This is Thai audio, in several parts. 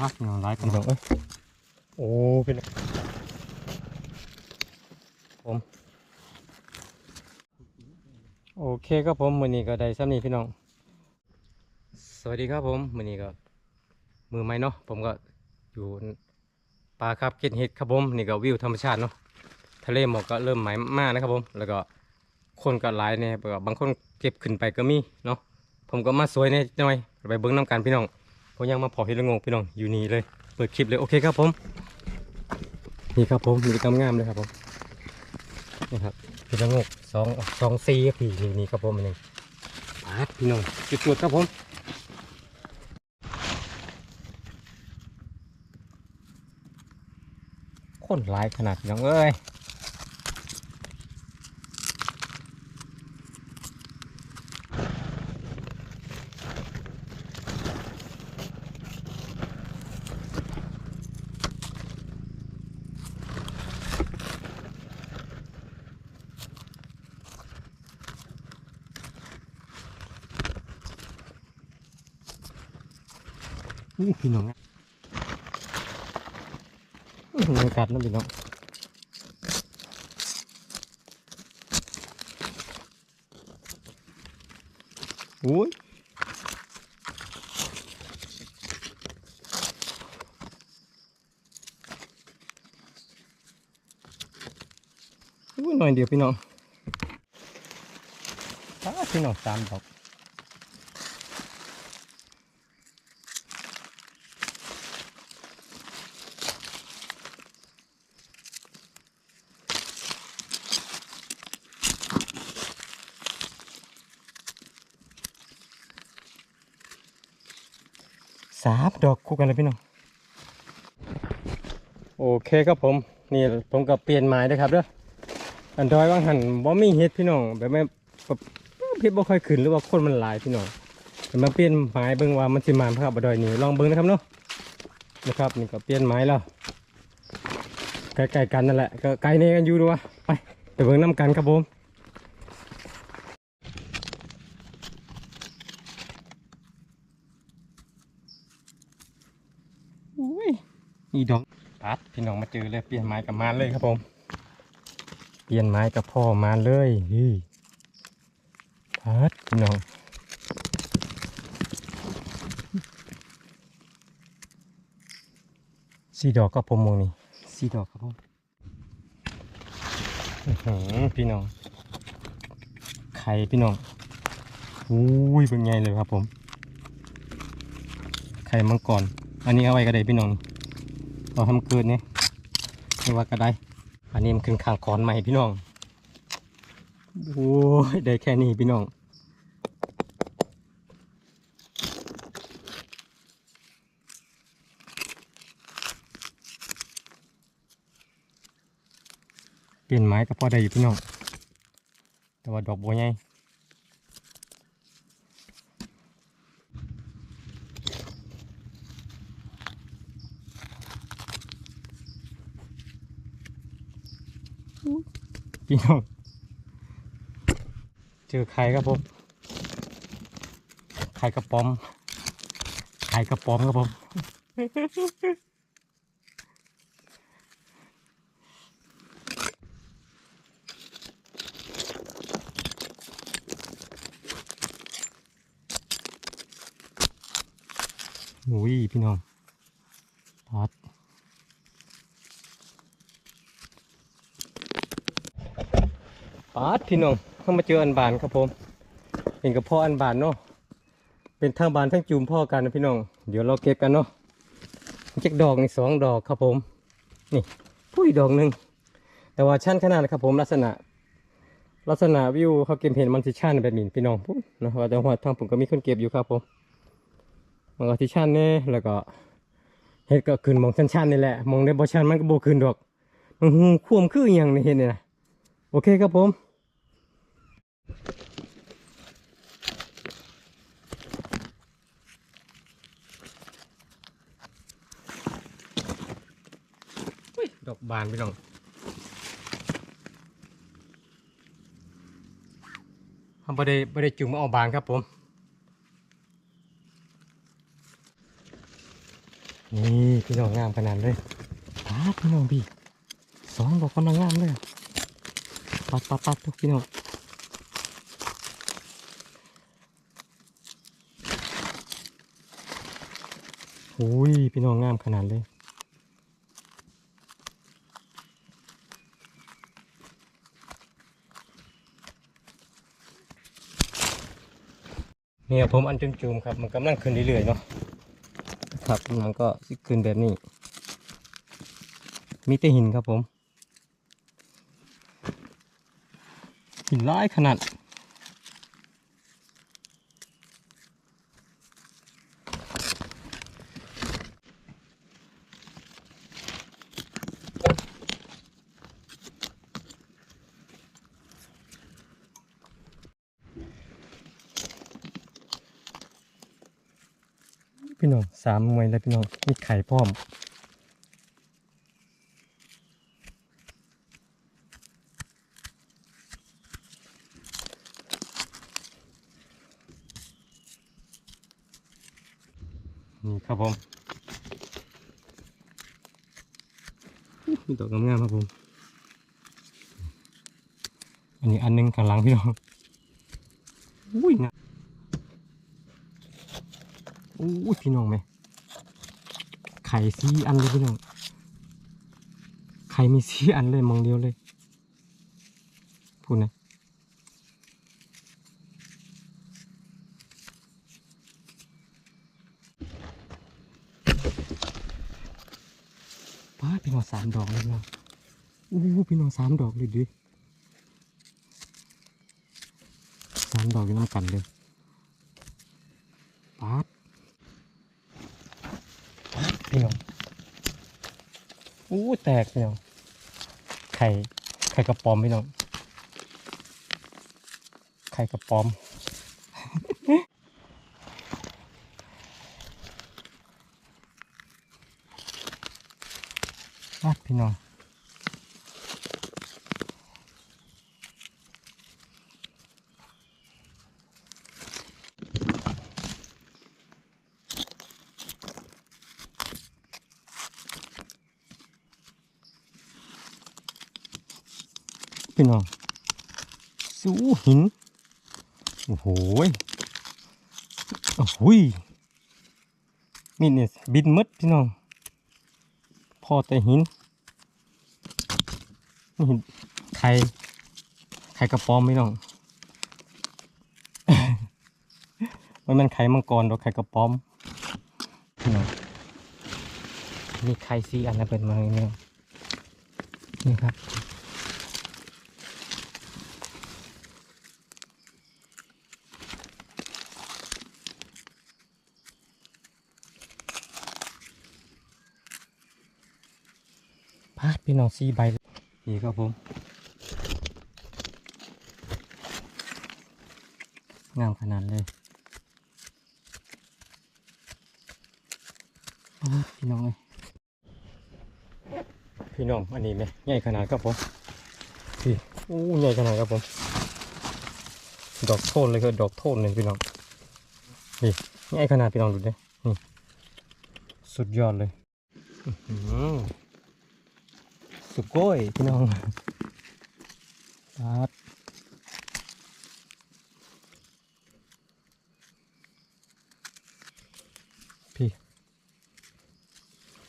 ฮักเนาะหลายกันพี่น้เนาะองเอ้ยโอ้เป็นผมโอเคครับผมมื้อนี้ก็ได้ซ้ำนี้พี่น้อง สวัสดีครับผมมื้อนี้ก็ มือไม้เนาะผมก็อยู่ปลาครับเก็ดเห็ดครับผมนี่ก็วิวธรรมชาติเนาะทะเลหมอกก็เริ่มไหมมากนะครับผม แล้วก็คนก็หลายเนี่ยก็บางคนเก็บขึ้นไปก็มีเนาะผมก็มาสวยเนี่ยหน่อยไปเบิ้งน้ำกันพี่น้อง ผมยังมาพอเห็ดละโงกพี่น้องอยู่นี่เลย เปิดคลิปเลยโอเคครับผม นี่ครับผมมีกำงามเลยครับผมนี่ครับเห็ดละโงกสองสองซีครับพี่นี่นี่ครับผมอันนี้ปาดพี่น้องจุดๆครับผมคนหลายขนาดน้องเอ้ย พี่น้องอะอื้อหือกัดนะพี่น้องอุ้ยอุ้ยหน่อยเดียวพี่น้องพี่น้องสามดอกสามดอก คู่กันเลยพี่น้องโอเคครับผมนี่ผมก็เปลี่ยนไม้ด้วยครับเด้ออันดอยว่างหันบ่มีเฮ็ดพี่น้องแบบไม่แบบเฮ็ดบ่ค่อยขึ้นหรือว่าคนมันหลายพี่น้องแต่มาเปลี่ยนไม้เบิ่งว่ามันสิมาครับบ่ดอยนี่ลองเบิ่งนะครับเนาะนะครับนี่ก็เปลี่ยนไม้แล้วใกล้ๆกันนั่นแหละก็ไกลเนี่กันอยู่ด้วยไปไปเบิ่งน้ำกันครับผม อุ้ย อีดอกปัดพี่น้องมาเจอเลยเปลี่ยนไม้กับมานเลยครับผม เปลี่ยนไม้กับพ่อมานเลยนี่ปัดพี่น้องสี่ดอกกับผมมองนี่สี่ดอกครับผมอื้อหือพี่น้อง ไข่พี่น้องอุ้ยเป็นไงเลยครับผม ไข่มังกร อันนี้เอาไว้ก็ได้พี่น้อง เราทำเกินนี่ไม่ว่าก็ได้อันนี้มันขึ้นข้างคอนใหม่พี่น้องโอ้ยได้แค่นี้พี่น้องเปลี่ยนไม้ก็พอได้อยู่พี่น้องแต่ว่าดอกบัวใหญ่ พี่น้องเจอไข่ครับผมไข่กระป๋อมไข่กระป๋อมครับผม อุ้ยพี่น้องพัด ปาดพี่น้องเข้ามาเจออันบานครับผมเห็นกับพ่ออันบานเนาะเป็นทางบานทั้งจูมพ่อกันนะพี่น้องเดี๋ยวเราเก็บกันเนาะเจ็กดอกนี่สองดอกครับผม นี่ผู้อีดอกหนึ่งแต่ว่าชั้นขนาดครับผมลักษณะ ลักษณะวิวเขาเก็บเห็นมันสิชั้นแบบนี้พี่น้องปุ๊บนะว่าจังหวัดทางผมก็มีคนเก็บอยู่ครับผมมันก็ที่ชันเนี่ยแล้วก็เห็ดก็ขึ้นมองชั้นๆนี่แหละมองในบ่ชันมันก็โบขึ้นดอกมันหูควมคืออย่างในเห็นเนี่ยนะโอเคครับผม ดอกบานพี่น้องทำประเดี๋ยวประเดี๋ยวจุ่มมาเอาบานครับผมนี่พี่น้องงามขนาดเลยปาพี่น้องพี่สองดอกกำลังงามเลยปัดปัดปัดทุกพี่น้อง อ้ยพี่น้องงามขนาดเลยเนี่ยผมอันจุ่มๆครับ มันกำลังขึ้นเรื่อยๆเนาะครับกำลังก็ขึ้นแบบนี้ มีแต่หินครับผม หินร้ายขนาด พี่น้อง สามมวยแล้วพี่น้องมีไข่พร้อมนี่ครับผมมีดอกงามๆครับผม อันนี้อันหนึงข้างหลังพี่น้องอุ้ยงามอุ้ยพี่น้องไหม ข่ซีอันเลยพี่น้องไข่มีซีอันเลยมองเดียวเลยพูดนะป้าดพี่น้องสามดอกเลยพี่น้องอู้พี่น้องสามดอกเลยดิสามดอกอยู่น้ำกันเลยป้าดป๊าดพี่น้อง อู้แตกพี่น้องไข่ไข่กระป๋อมพี่น้องไข่กระป๋อมป้าดพี่น้อง พี่น้อง สู้ หิน โอ้โหโอ้โหยมีดเนี่ยบินมดพี่น้อง พอแต่หินนี่หินไข่ไข่กระป๋อมพี่น้องมันมันไข่มังกรหรอไข่กระป๋อมพี่น้องมีไข่ซีอันนั้นเป็นมาอย่างนี้นี่ครับ พาดพี่น้องซีใบเลยนี่ครับผมงามขนาดเลยพาดพี่น้องเลยพี่น้องอันนี้ไหมใหญ่ขนาดครับผมพี่โอ้ใหญ่ขนาดครับผม ดอกโทนเลยคือดอกโทนเลยพี่น้องนี่ใหญ่ขนาดพี่น้องดูดินี่สุดยอดเลยอื้อหือ สุโก้ยพี่น้องครับพี่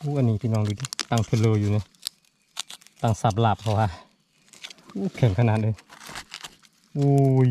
อู้อันนี้พี่น้องดูดิตั้งเพลออยู่เนี่ยตั้งสับหลับเขาว่าอู้แข็งขนาดเลยอุ้ย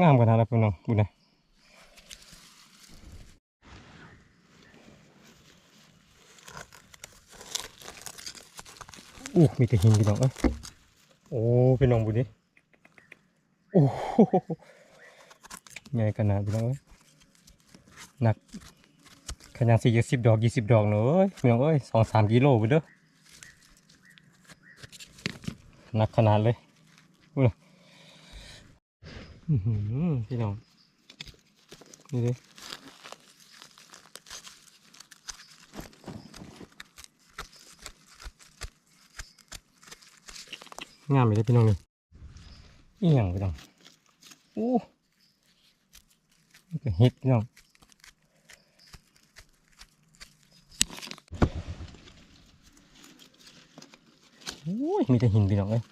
งามขนาดนั้นพี่น้องดูนะ อ้มีแต่หินพี่น้องเอ้ยโอ้พี่น้องบุญนี่โอ้โหใหญ่ขนาดพี่น้องเอ้ยหนักขนาดสี่สิบดอกยี่สิบดอกเนอะเอ้ยพี่น้องเอ้ยสองสามกิโลไปเด้อหนักขนาดเลยอือพี่น้องนี่ดิ งามเลยพี่น้องนี่อีหยังพี่น้องอู้ก็เห็ดพี่น้องโอ้ยมีแต่หินพี่น้องเอ้ย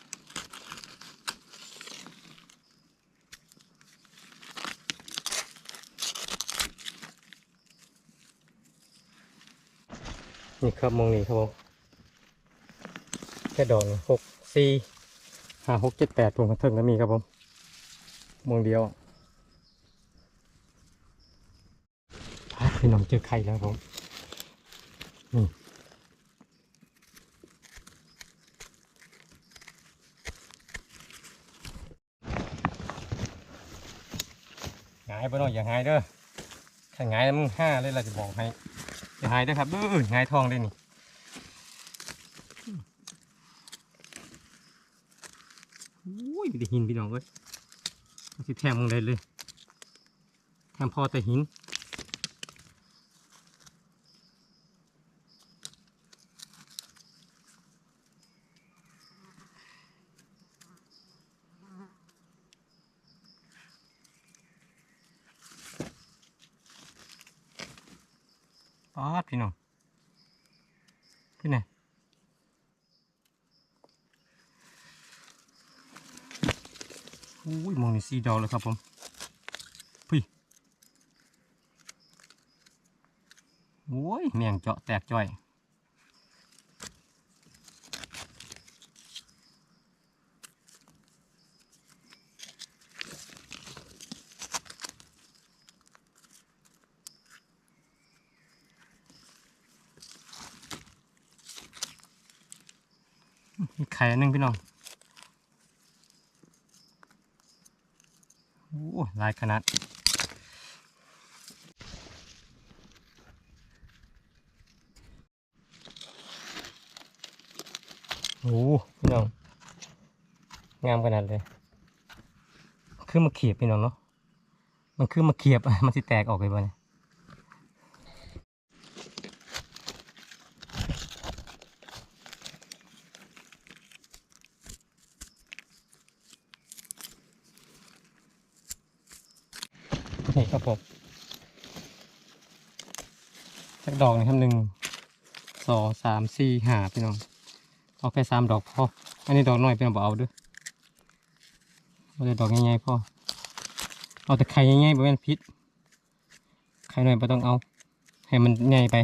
นี่ครับมองนี่ครับผมแค่ดอกนี่หกสี่ ห้าหกเจ็ดแปดผมกระเทิงก็มีครับผมมองเดียวพี่น้องเจอไข่แล้วครับผมนี่หงายไปหน่อยอย่าหงายเด้อถ้าหงายมึงห้าเลยเราจะบอกให้อย่าหงายเด้อครับเด้อหงายทองได้นี่ย แต่หินพี่น้องเอ้ยเอาสิแทงมึงได้เลยแทงพอแต่หินป๊าพี่น้องพี่ไหน อุ้ยมองนี่สีดอกเลยครับผมพี่โอ้ยแมงเจาะแตกจ้อยมีไข่นหนึงพี่น้องโอ้ลายขนาดโอ้พี่น้อง งามขนาดเลย คือมาเขียบพี่น้องเนาะ มันคือมาเขียบมันสิแตกออกไปบ่เนี่ยนี่ครับผมสัก ดอกนะครับหนึ่งสองสามสี่ห้าพี่น้องเอาแค่สามดอกพออันนี้ดอกน้อยพี่นบ่เอาด้วยเอาแต่ดอกง่ายๆพอเอาแต่ไข่ง่ายๆบ่แม่นพิษไข่น้อยบ่ต้องเอา ให้มันใหญ่ไป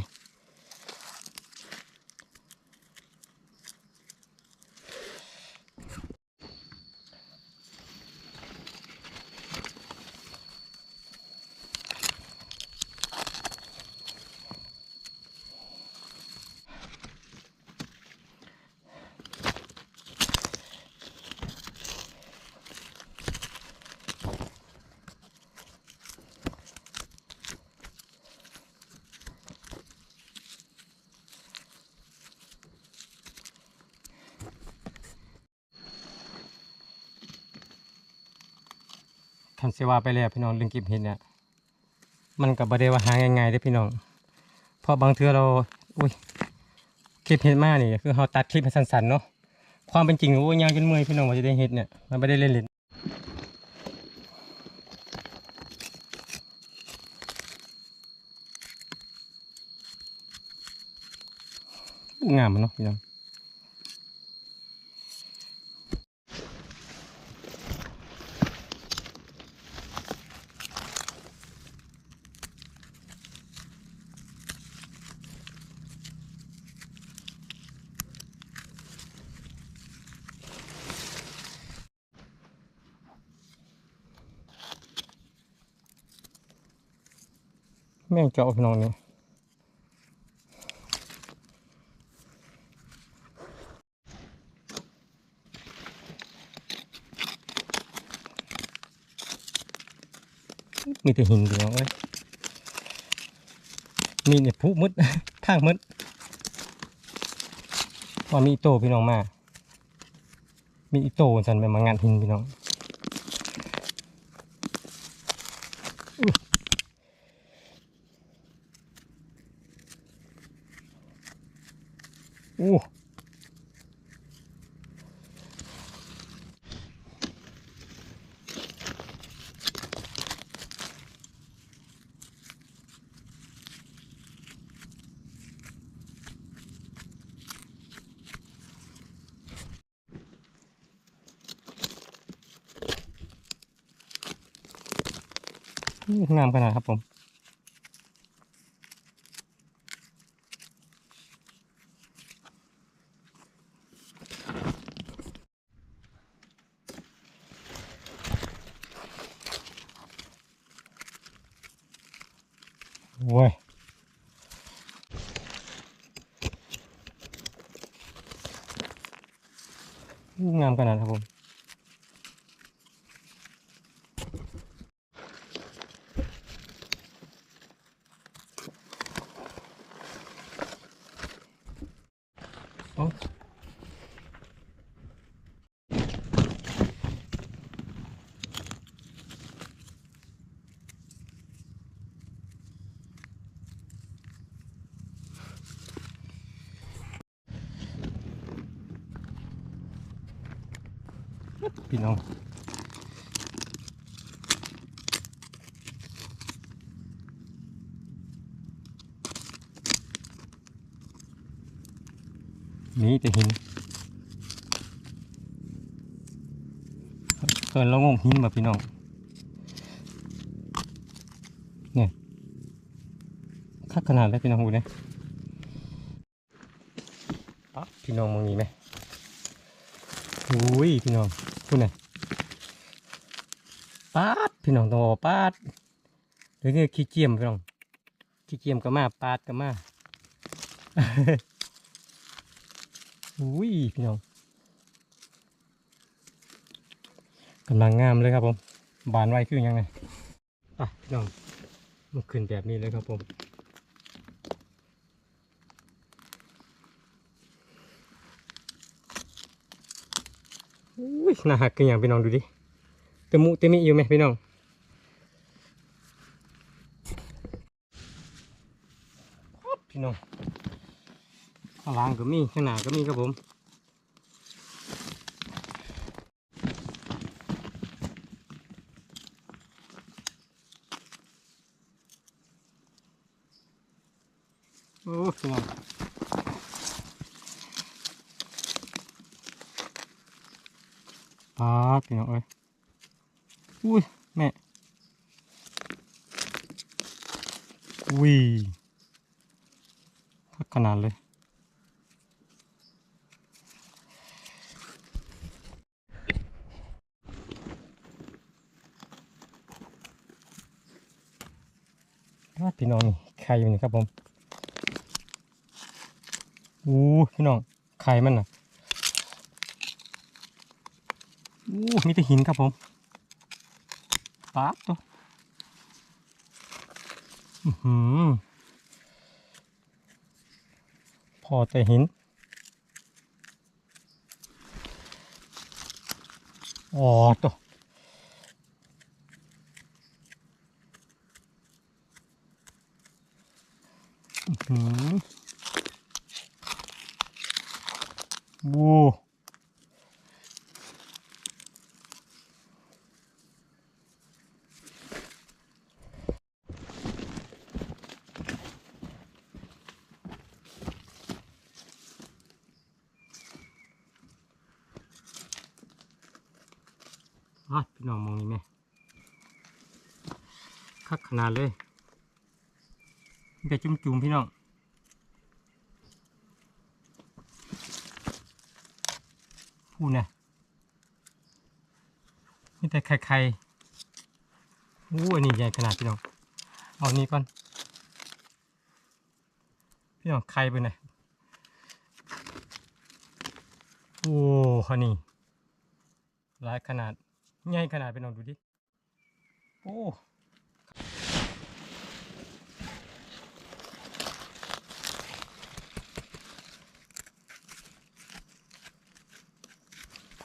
คันเสว่าไปแล้วพี่น้องเรื่องเก็บเห็ดเนี่ยมันกับบ่ได้ว่าหาง่ายๆเด้พี่น้องเพราะบางเทือเราอุ้ยคลิปเห็ดมากนี่คือเราตัดคลิปให้สั้นๆเนาะความเป็นจริงโอ้ยยาวจนเมื่อยพี่น้องว่าจะได้เห็ดเนี่ยมันไม่ได้เล่นเล่นงามเนาะพี่น้อง แม่งเจาะพี่น้องนี่มีแต่หินพี่น้องเอ้ยมีเนี่ยพุมืดทางมืดว่ามีอีโตพี่น้องมา มีอีโตสันไปมางานหินพี่น้อง โอ้งามขนาดครับผม โว้ยงามขนาดครับผม โอ้ น้องนี่แต่หินเกินเรางงหินแบบพี่น้อง เนี่ยคักขนาดเลยพี่น้องดูเนี่ยปะพี่น้องมองนี้ไหมอุ้ยพี่น้องพูดหน่ย พี่น้องต้องบอกปาดหรือเนี่ยขี้เกียมพี่น้องขี้เกียมก็มาปาดก็มาอุ้ยพี่น้องกำลังงามเลยครับผมบานไวขึ้นยังไงอะพี่น้องมันขึ้นแบบนี้เลยครับผมอุ้ยน่าหักกันอย่างพี่น้องดูดิเตมุเตมิอยู่ไหมพี่น้องอ๊อบพี่น้อง ข้างล่างก็มีข้างหน้าก็มีครับผมโอ้พี่น้องปาดพี่น้องเอ้ยอุ้ยแม่อุ้ยขนาดเลย พี่น้องนี่ไข่อยู่นี่ครับผมอู้พี่น้องไข่มันน่ะอู้มีแต่หินครับผมป๊าบตัวอื้อหือพอแต่หินอ๋อตัว หืมบูอะพี่น้องมองนี่ไหมคักขนาดเลยมีแต่จุ่มๆพี่น้อง พูนะมีแต่ไข่ไข่อู้อันนี้ใหญ่ขนาดพี่น้อง เอานี้ก่อน พี่น้องไข่ไปไหนอยโอ้ฮันนี่หลายขนาด ใหญ่ขนาดพี่น้องดูดิ โอ้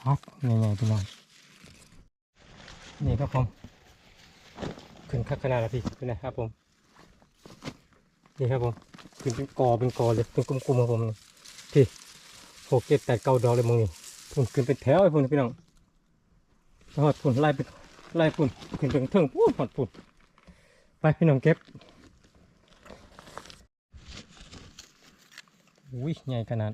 พักใหญ่ๆพี่น้องนี่ครับผมขึ้นคักขนาดแล้วพี่เป็นไงครับผมนี่ครับผมขึ้นเป็นกอเป็นกอเลยเป็นกลมๆครับผมพี่หกเจ็ดแปดเก้าดอกเลยมึงนี่ผมขึ้นเป็นแถวไอ้พุ่นพี่น้องหอดพุ่นไล่ไปไล่พุ่นขึ้นเป็นเทิงปู้หอดพุ่นไปพี่น้องเก็บอุ้ยใหญ่ขนาด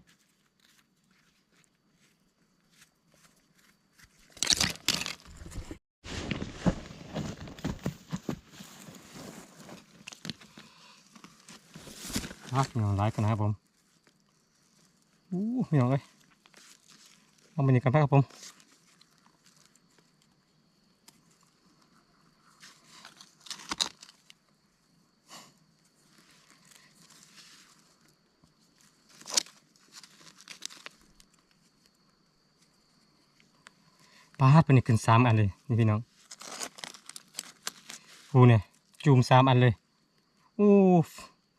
ครับพี่น้องไลฟ์กันนะครับผมอู้พี่น้องเอ้ยเอาบรรยากาศครับผมปาดเป็นอีกขึ้นสามอันเลยนี่พี่น้องกูเนี่ยจูมสามอันเลยอู้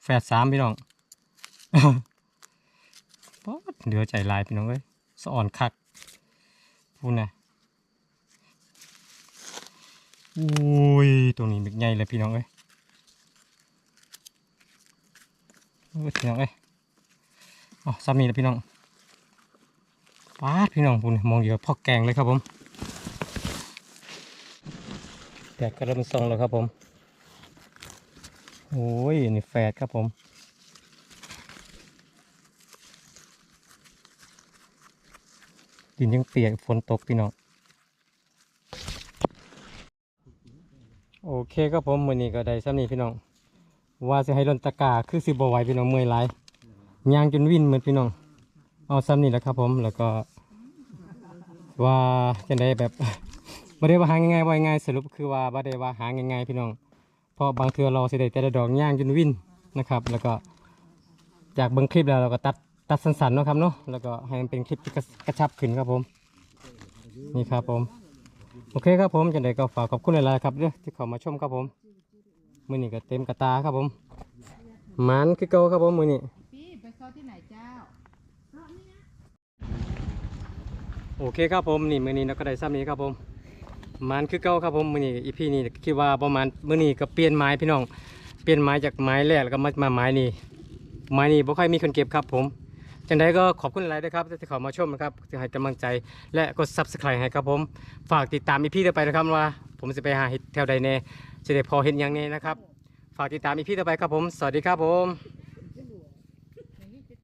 แฝดสามพี่น้องปาดเหลือใจลายพี่น้องเอ้ยสะอ่อนคักพูเนี่ยอุ้ยตรงนี้เป็นใหญ่เลยพี่น้องเอ้ยพี่น้องเอ้ยอ๋อซ้ำนี่แล้วพี่น้องปาดพี่น้องพูนมองเดียวพอกแกงเลยครับผมแดดก็เริ่มส่องแล้วครับผม โอ้ย นี่แฟดครับผม ดินยังเปียกฝนตกพี่น้อง โอเคครับผมมือนี้ก็ได้ซ้ำนี้พี่น้อง ว่าจะให้ลนตะกาคือสิบไหวพี่น้องเมื่อยหลายยางจนวิ่นเหมือนพี่น้อง เอาซ้ำนี้แหละครับผมแล้วก็ ว่าจะได้แบบบ่ได้ว่าหาง่ายๆว่าง่ายสรุปคือว่าบ่ได้ว่าหาง่ายๆพี่น้อง เพราะบางเทือเราสิได้แต่ละดอกย่างจนวินนะครับ แล้วก็จากเบิ่งคลิปแล้วเราก็ตัดตัดสั้นๆเนาะครับเนาะแล้วก็ให้มันเป็นคลิปที่กระชับขึ้นครับผมนี่ครับผมโอเคครับผมจังไดก็ฝากขอบคุณหลายๆครับเด้อที่เข้ามาชมครับผมมือนี้ก็เต็มกระตาครับผมหมันคือเก่าครับผมมือนี้พี่ไปเข้าที่ไหนเจ้าโอเคครับผมนี่มือนี้เราก็ได้ซ้ำนี้ครับผม มันคือเก่าครับผมมือนี้อีพีนี้คิดว่าประมาณมือนี้ก็เปลี่ยนไม้พี่น้อง เปลี่ยนไม้จากไม้แรกแล้วก็มามาไม้นี้ไม้นี้บ่ค่อยมีคนเก็บครับผมจังใดก็ขอบคุณหลายๆนะครับที่เข้ามาชมนะครับที่ให้กำลังใจและกด Subscribe ให้ครับผม ฝากติดตามอีพีต่อไปนะครับว่า ผมจะไปหาเห็ดแถวใดแน่จะได้พอเห็นอย่างแนี้นะครับ ฝากติดตามอีพีต่อไปครับผม สวัสดีครับผม